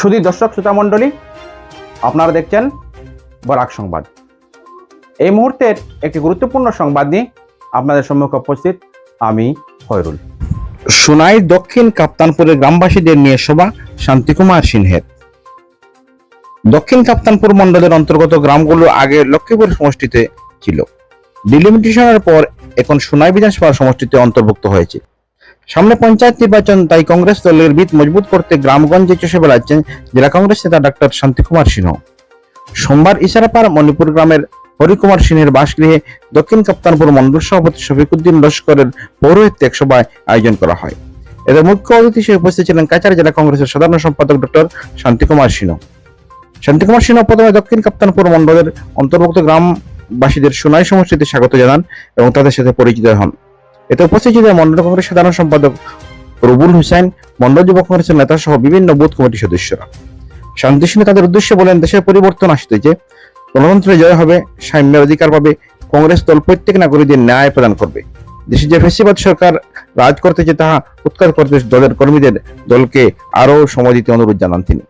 শুধু দর্শক, শ্রোতা মণ্ডলী, আপনারা দেখছেন বরাক সংবাদ। এই মুহূর্তের একটি গুরুত্বপূর্ণ সংবাদ নিয়ে আপনাদের সম্মুখে উপস্থিত আমি ফয়রুল সোনাই দক্ষিণ কাপ্তানপুরের গ্রামবাসীদের নিয়ে সভা শান্তিকুমার সিনহের দক্ষিণ কাপ্তানপুর মণ্ডলের অন্তর্গত গ্রামগুলো আগে লক্ষ্মীপুর সমষ্টিতে ছিল। ডিলিমিটেশনের পর এখন সোনাই বিধানসভা সমষ্টিতে অন্তর্ভুক্ত হয়েছে। সামনে পঞ্চায়েত নির্বাচন, তাই কংগ্রেস দলের ভিত মজবুত করতে গ্রামগঞ্জে চষে বেড়াচ্ছেন জেলা কংগ্রেস নেতা ডাক্তার শান্তিকুমার সিংহ সোমবার ইশারাপাড় মণিপুর গ্রামের হরিকুমার সিংহের বাসগৃহে দক্ষিণ কাপ্তানপুর মন্ডল সভাপতি শফিকুদ্দিন লস্করের পৌরোহিত্যে এক সভায় আয়োজন করা হয়। এদের মুখ্য অতিথি হিসেবে উপস্থিত ছিলেন কাছাড় জেলা কংগ্রেসের সাধারণ সম্পাদক ডক্টর শান্তিকুমার সিংহ শান্তিকুমার সিংহ প্রথমে দক্ষিণ কাপ্তানপুর মন্ডলের অন্তর্ভুক্ত গ্রামবাসীদের সোনাই সমষ্টিতে স্বাগত জানান এবং তাদের সাথে পরিচিত হন। এতে উপস্থিত ছিলেন মন্ডল কংগ্রেস সাধারণ সম্পাদক রবুল হুসাইন, মন্ডল যুব কংগ্রেসের নেতা সহ বিভিন্ন বুথ কমিটির সদস্যরা। শান্তি সিংহ তাদের উদ্দেশ্যে বলেন, দেশের পরিবর্তন আসতেছে গণতন্ত্রে জয় হবে, সাম্যের অধিকার পাবে, কংগ্রেস দল প্রত্যেক নাগরিকদের ন্যায় প্রদান করবে। দেশে যে ফেসিবাদ সরকার রাজ করতেছে তাহা উৎকার করতে দলের কর্মীদের দলকে আরও সময় দিতে অনুরোধ জানান তিনি।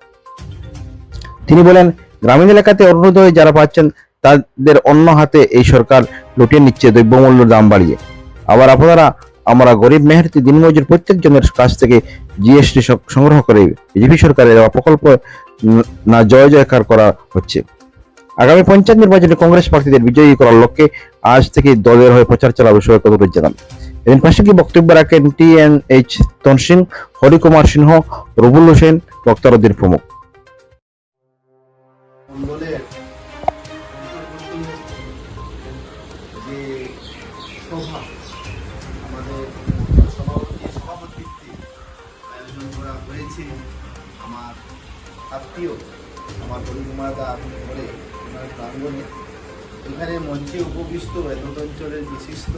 তিনি বলেন, গ্রামীণ এলাকাতে অরুণোদয় যারা পাচ্ছেন তাদের অন্য হাতে এই সরকার লুটিয়ে নিচ্ছে দ্রব্যমূল্যের দাম বাড়িয়ে। আবার আপনারা আমরা গরিব মেহনতি দিনমজুর প্রত্যেকজনের কাছ থেকে জিএসটি সংগ্রহ করে বিজেপি সরকারের প্রকল্প না জয় জয়কার করা হচ্ছে। আগামী পঞ্চায়েত নির্বাচনে কংগ্রেস প্রার্থীদের বিজয়ী করার লক্ষ্যে আজ থেকে দলের হয়ে প্রচার চালাবে সবাইকে অনুরোধ জানান। এদিন প্রাসঙ্গিক বক্তব্য রাখেন টি এন এইচ তনসিং হরিকুমার সিংহ রবুল হোসেন বক্তারুদ্দিন প্রমুখ। সভা আমাদের সভাপতি, সভাপতিত্বে আয়োজন করা হয়েছে আমার আত্মীয়, আমার হরিকুমার দা ঘরে ওনার প্রাঙ্গণে। এখানে মঞ্চে উপবিষ্ট এতদ অঞ্চলের বিশিষ্ট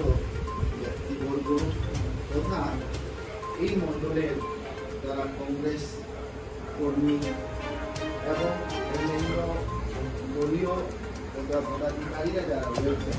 ব্যক্তিবর্গ তথা এই মণ্ডলের যারা কংগ্রেস কর্মী এবং অন্যান্য দলীয় পদাধিকারীরা যারা রয়েছেন